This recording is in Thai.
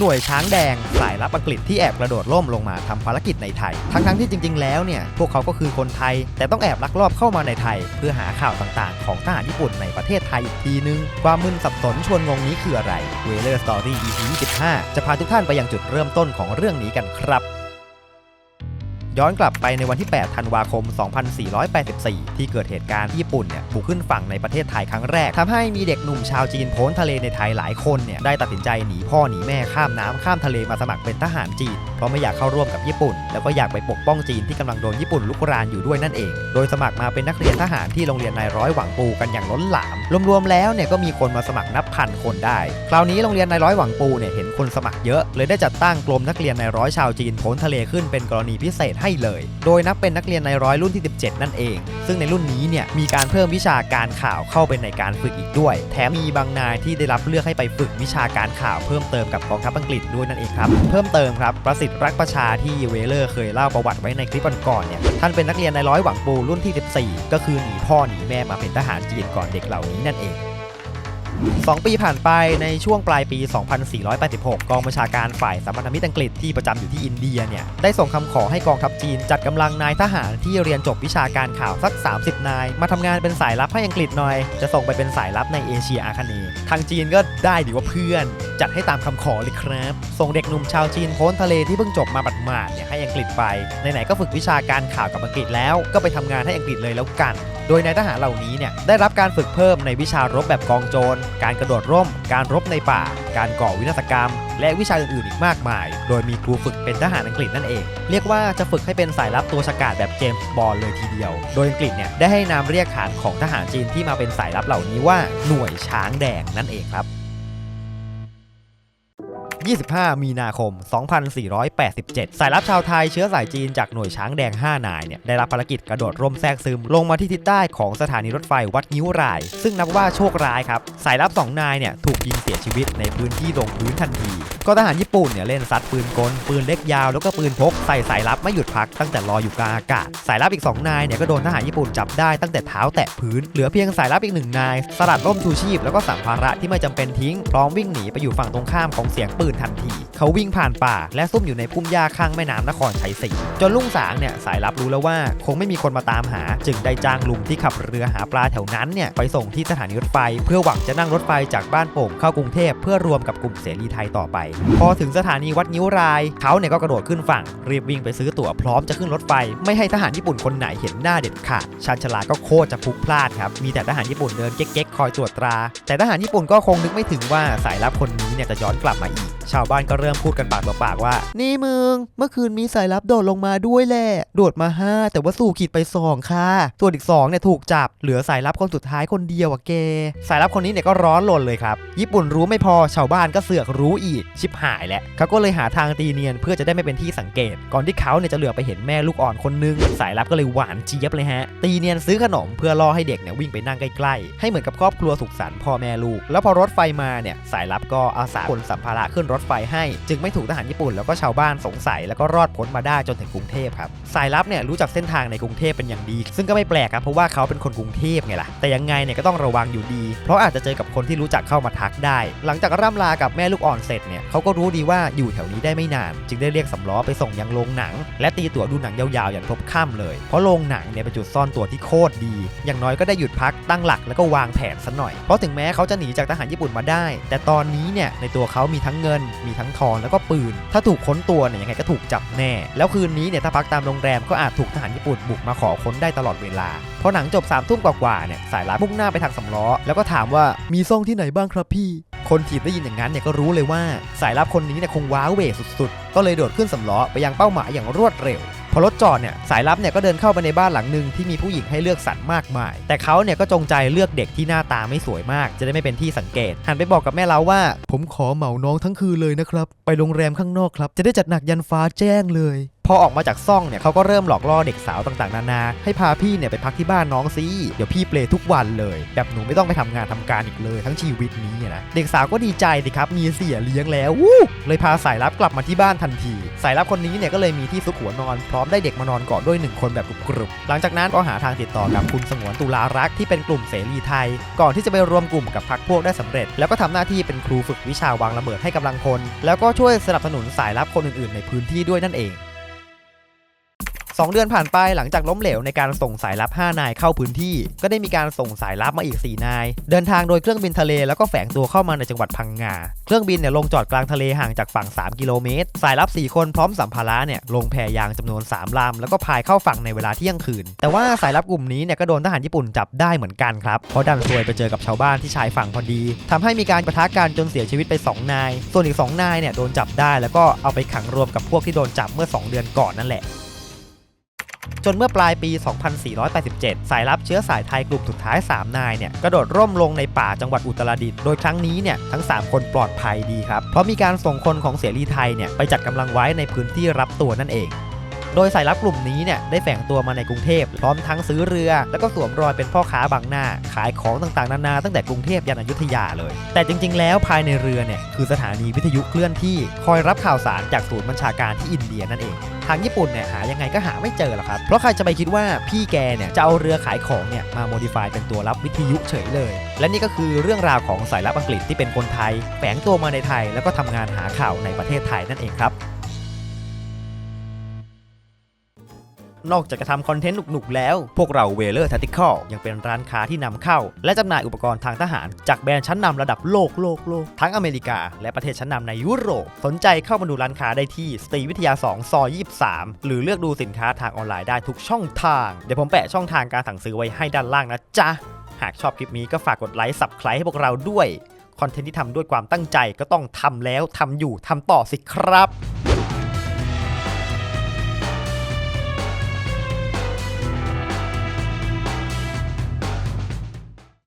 หน่วยช้างแดงสายลับอังกฤษที่แอบกระโดดร่มลงมาทำภารกิจในไทย ทั้งๆที่จริง ๆ แล้วเนี่ย พวกเขาก็คือคนไทย แต่ต้องแอบลักลอบเข้ามาในไทย เพื่อหาข่าวต่างๆ ของทหารญี่ปุ่นในประเทศไทยอีกทีนึง ความมึนสับสนชวนงงนี้คืออะไรเวเลอร์สตอรี่ EP 25จะพาทุกท่านไปยังจุดเริ่มต้นของเรื่องนี้กันครับ ย้อนกลับไปในวันที่ 8 ธันวาคม 2484 ที่เกิดเหตุการณ์ญี่ปุ่นเนี่ยบุกขึ้นฝั่งในประเทศไทยครั้งแรกทำให้มีเด็กหนุ่มชาวจีนพ้นทะเลในไทยหลายคนเนี่ยได้ตัดสินใจหนีพ่อหนีแม่ข้ามน้ำข้ามทะเลมาสมัครเป็นทหารจีน เพราะไม่อยากเข้าร่วมกับญี่ปุ่น แล้วก็อยากไปปกป้องจีนที่กำลังโดนญี่ปุ่นลุกรานอยู่ด้วยนั่นเอง โดยสมัครมาเป็นนักเรียนทหารที่โรงเรียนนายร้อยหวังปูกันอย่างล้นหลาม รวมๆแล้วเนี่ยก็มีคนมาสมัครนับพันคนได้ คราวนี้โรงเรียนนายร้อยหวังปูเนี่ยเห็นคนสมัครเยอะเลยได้จัดตั้งกรมนักเรียนนายร้อยชาวจีนโพ้นทะเลขึ้นเป็นกรณีพิเศษให้เลย โดยนับเป็นนักเรียนนายร้อยรุ่นที่ 17 นั่นเอง ซึ่งในรุ่นนี้เนี่ยมีการเพิ่มวิชาการข่าวเข้าไปในการฝึกอีกด้วย แถมมีบางนายที่ได้รับเลือกให้ไปฝึกวิชาการข่าวเพิ่มเติมกับกองทัพอังกฤษด้วยนั่นเองครับ เพิ่มเติมครับประสิทตรักประชาที่เวเลอร์เคยเล่าประวัติไว้ในคลิปก่อนๆเนี่ยท่านเป็นนักเรียนในร้อยหวังปูรุ่นที่ 14 ก็คือหนีพ่อหนีแม่มาเป็นทหารจีนก่อนเด็กเหล่านี้นั่นเอง 2 ปีผ่านไปในช่วงปลายปี 2486 กองบัญชาการฝ่ายสัมพันธมิตรอังกฤษที่ประจำอยู่ที่อินเดียเนี่ย ได้ส่งคำขอให้กองทัพจีนจัดกำลังนายทหารที่เรียนจบวิชาการข่าวสัก 30 นาย มาทำงานเป็นสายลับให้อังกฤษหน่อย จะส่งไปเป็นสายลับในเอเชียอาคเนย์ทางจีนก็ได้ดีว่าเพื่อน จัดให้ตามคำขอเลยครับ ส่งเด็กหนุ่มชาวจีนพ้นทะเลที่เพิ่งจบมาบัดหมาดเนี่ยให้อังกฤษไปไหนๆก็ฝึกวิชาการข่าวกับอังกฤษแล้วก็ไปทำงานให้อังกฤษเลยแล้วกัน โดยนายทหารเหล่านี้เนี่ยได้รับการฝึกเพิ่มในวิชารบแบบกองโจร การกระโดดร่ม การรบในป่า การก่อวินาศกรรม และวิชาอื่นๆอีกมากมาย โดยมีครูฝึกเป็นทหารอังกฤษนั่นเอง เรียกว่าจะฝึกให้เป็นสายลับตัวฉกาจแบบเจมส์บอลเลยทีเดียว โดยอังกฤษเนี่ยได้ให้นามเรียกขานของทหารจีนที่มาเป็นสายลับเหล่านี้ว่าหน่วยช้างแดงนั่นเองครับ 25 มีนาคม 2487 สายลับชาวไทยเชื้อสายจีนจากหน่วยช้างแดง 5 นายเนี่ยได้รับภารกิจกระโดดร่มแทรกซึม ลงมาที่ทิศใต้ของสถานีรถไฟวัดนิ้วราย ซึ่งนับว่าโชคร้ายครับ สายลับ 2 นายเนี่ยถูกยิงเสียชีวิตในพื้นที่ลงพื้นทันที ก็ทหารญี่ปุ่นเนี่ยเล่นซัดปืนกล ปืนเล็กยาวแล้วก็ปืนพกใส่สายลับไม่หยุดพักตั้งแต่ลอยอยู่กลางอากาศ สายลับอีก 2 นายเนี่ยก็โดนทหารญี่ปุ่นจับได้ตั้งแต่เท้าแตะพื้น เหลือเพียงสายลับอีกหนึ่งนาย สลัดร่มชูชีพแล้วก็สัมภาระที่ไม่จำเป็นทิ้งพร้อมวิ่งหนีไปอยู่ฝั่งตรงข้ามของเสียงปืนทันที เขาวิ่งผ่านป่า และซุ่มอยู่ในพุ่มหญ้าข้างแม่น้ำนครชัยศรีจนลุงสางเนี่ยสายลับรู้แล้วว่า คงไม่มีคนมาตามหา จึงได้จ้างลุงที่ขับเรือหาปลาแถวนั้นเนี่ยไปส่งที่สถานีรถไฟ เพื่อหวังจะนั่งรถไฟจากบ้านโป่งเข้ากรุงเทพเพื่อรวมกับกลุ่มเสรีไทยต่อไป พอถึงสถานีวัดนิ้วราย เขาเนี่ยก็กระโดดขึ้นฝั่งรีบวิ่งไปซื้อตั๋วพร้อมจะขึ้นรถไฟ ไม่ให้ทหารญี่ปุ่นคนไหนเห็นหน้าเด็ดขาดชาญชลาก็โคตรจะพุกพลาดครับมีแต่ทหารญี่ปุ่นเดินเก๊กๆคอยตรวจตรา แต่ทหารญี่ปุ่นก็คงนึกไม่ถึงว่าสายลับคนนี้เนี่ยจะย้อนกลับมาอีก ชาวบ้านก็เริ่มพูดกันปากต่อปากว่า นี่มึง เมื่อคืนมีสายลับโดดลงมาด้วยแหละ โดดมา 5 แต่ว่าสู่ขีดไป 2 ค่ะ ส่วนอีก2เนี่ยถูกจับ เหลือสายลับคนสุดท้ายคนเดียวอะเก สายลับคนนี้เนี่ยก็ร้อนลนเลยครับ ญี่ปุ่นรู้ไม่พอ ชาวบ้านก็เสือกรู้อีก ชิบหายแหละเขาก็เลยหาทางตีเนียนเพื่อจะได้ไม่เป็นที่สังเกต ก่อนที่เขาเนี่ยจะเหลือไปเห็นแม่ลูกอ่อนคนนึง สายลับก็เลยหวานเจี๊ยบเลยฮะ ตีเนียนซื้อขนมเพื่อล่อให้เด็กเนี่ยวิ่งไปนั่งใกล้ๆ ให้เหมือนกับครอบครัวสุขสันต์พ่อแม่ลูก แล้วพอรถไฟมาเนี่ย สายลับก็อาสาขนสัมภาระขึ้นรถไฟให้ จึงไม่ถูกทหารญี่ปุ่นแล้วก็ชาวบ้านสงสัยแล้วก็รอดพ้นมาได้จนถึงกรุงเทพครับสายลับเนี่ยรู้จักเส้นทางในกรุงเทพเป็นอย่างดี ซึ่งก็ไม่แปลกครับเพราะว่าเขาเป็นคนกรุงเทพไงล่ะแต่ยังไงเนี่ยก็ต้องระวังอยู่ดี เพราะอาจจะเจอกับคนที่รู้จักเข้ามาทักได้ หลังจากร่ำลากับแม่ลูกอ่อนเสร็จเนี่ยเขาก็รู้ดีว่าอยู่แถวนี้ได้ไม่นาน จึงได้เรียกสำล้อไปส่งยังโรงหนัง และตีตั๋วดูหนังยาวๆอย่างพบค่ำเลยเพราะโรงหนังเนี่ยเป็นจุดซ่อนตัวที่โคตรดี อย่างน้อยก็ได้หยุดพักตั้งหลักแล้วก็วางแผนซะหน่อยเพราะถึงแม้เขาจะหนีจากทหารญี่ปุ่นมาได้ แต่ตอนนี้เนี่ยในตัวเขามีทั้งเงินมีทั้งทองแล้วก็ปืน ถ้าถูกค้นตัวเนี่ยยังไงก็ถูกจับแน่ แล้วคืนนี้เนี่ยถ้าพักตามโรงแรมก็อาจถูกทหารญี่ปุ่นบุกมาขอค้นได้ตลอดเวลาพอหนังจบ3ามทุ่มกว่าๆเนี่ยสายลับมุ่งหน้าไปทางสำล้อ แล้วก็ถามว่ามีซ่องที่ไหนบ้างครับพี่ คนถีบได้ยินอย่างนั้นเนี่ยก็รู้เลยว่าสายลับคนนี้เนี่ยคงว้าเวสุดๆ ก็เลยโดดขึ้นสำล้อไปยังเป้าหมายอย่างรวดเร็ว พอรถจอดเนี่ยสายลับเนี่ยก็เดินเข้าไปในบ้านหลังหนึ่งที่มีผู้หญิงให้เลือกสรรมากมาย แต่เขาเนี่ยก็จงใจเลือกเด็กที่หน้าตาไม่สวยมาก จะได้ไม่เป็นที่สังเกต หันไปบอกกับแม่เล้าว่า ผมขอเหมาน้องทั้งคืนเลยนะครับไปโรงแรมข้างนอกครับจะได้จัดหนักยันฟ้าแจ้งเลย อออกมาจากซ่องเนี่ยเขาก็เริ่มหลอกล่อเด็กสาวต่างๆ นานาให้พาพี่เนี่ยไปพักที่บ้านน้องซิเดี๋ยวพี่เปลทุกวันเลย แบบหนูไม่ต้องไปทำงานทำการอีกเลย ทั้งชีวิตนี้นะเด็กสาวก็ดีใจดิครับมีเสียเลี้ยงแล้ววู้เลยพาสายลับกลับมาที่บ้านทันที สายลับคนนี้เนี่ยก็เลยมีที่ซุกหัวนอน พร้อมได้เด็กมานอนกอดด้วยหนึ่งคนแบบกรุบๆหลังจากนั้นก็หาทางติดต่อกับคุณสงวนตุลารักษ์ที่เป็นกลุ่มเสรีไทย ก่อนที่จะไปรวมกลุ่มกับพรรคพวกได้สำเร็จ แล้วก็ทำหน้าที่เป็นครูฝึกวิชาวางระเบิดให้กำลังพลแล้วก็ช่วยสนับสนุนสายลับคนอื่นๆ ในพื้นที่ด้วยนั่นเอง 2 เดือนผ่านไปหลังจากล้มเหลวในการส่งสายลับ 5 นายเข้าพื้นที่ ก็ได้มีการส่งสายลับมาอีก 4 นาย เดินทางโดยเครื่องบินทะเลแล้วก็แฝงตัวเข้ามาในจังหวัดพังงา เครื่องบินเนี่ยลงจอดกลางทะเลห่างจากฝั่ง 3 กิโลเมตร สายลับ 4 คนพร้อมสัมภาระเนี่ยลงแพยางจำนวน 3 ลำ แล้วก็พายเข้าฝั่งในเวลาเที่ยงคืน แต่ว่าสายลับกลุ่มนี้เนี่ยก็โดนทหารญี่ปุ่นจับได้เหมือนกันครับ เพราะดันซวยไปเจอกับชาวบ้านที่ชายฝั่งพอดีทำให้มีการประทะกันจนเสียชีวิตไป 2 นาย ส่วนอีก 2 นายเนี่ยโดนจับได้แล้วก็เอาไปขังรวมกับพวกที่โดนจับเมื่อ 2 เดือนก่อนนั่นแหละ จนเมื่อปลายปี 2487 สายลับเชื้อสายไทยกลุ่มสุดท้าย 3 นายเนี่ยกระโดดร่มลงในป่าจังหวัดอุตรดิตถ์โดยครั้งนี้เนี่ยทั้ง 3 คนปลอดภัยดีครับ เพราะมีการส่งคนของเสรีไทยเนี่ยไปจัดกำลังไว้ในพื้นที่รับตัวนั่นเอง โดยสายลับกลุ่มนี้เนี่ยได้แฝงตัวมาในกรุงเทพพร้อมทั้งซื้อเรือ แล้วก็สวมรอยเป็นพ่อค้าบางหน้า ขายของต่างๆนานาตั้งแต่กรุงเทพยันอยุธยาเลย แต่จริง ๆ แล้วภายในเรือเนี่ยคือสถานีวิทยุเคลื่อนที่คอยรับข่าวสารจากศูนย์บัญชาการที่อินเดียนั่นเองทางญี่ปุ่นเนี่ยหายังไงก็หาไม่เจอหรอกครับ เพราะใครจะไปคิดว่าพี่แกเนี่ยจะเอาเรือขายของเนี่ยมาโมดิฟายเป็นตัวรับวิทยุเฉยเลย และนี่ก็คือเรื่องราวของสายลับอังกฤษที่เป็นคนไทยแฝงตัวมาในไทย แล้วก็ทำงานหาข่าวในประเทศไทยนั่นเองครับ นอกจากจะทำคอนเทนต์หนุกๆแล้ว พวกเราเวเลอร์ทัติคอลยังเป็นร้านค้าที่นำเข้า และจำหน่ายอุปกรณ์ทางทหาร จากแบรนด์ชั้นนำระดับโลกโลกโลกทั้งอเมริกา และประเทศชั้นนำในยุโรป สนใจเข้ามาดูร้านค้าได้ที่สตรีวิทยา 2 ซอย 23 หรือเลือกดูสินค้าทางออนไลน์ได้ทุกช่องทาง เดี๋ยวผมแปะช่องทางการสั่งซื้อไว้ให้ด้านล่างนะจ๊ะ หากชอบคลิปนี้ก็ฝากกดไลค์สับ s c ค i b e ให้พวกเราด้วย คอนเทนต์ที่ทำด้วยความตั้งใจก็ต้องทำแล้วทำอยู่ทำต่อสิครับ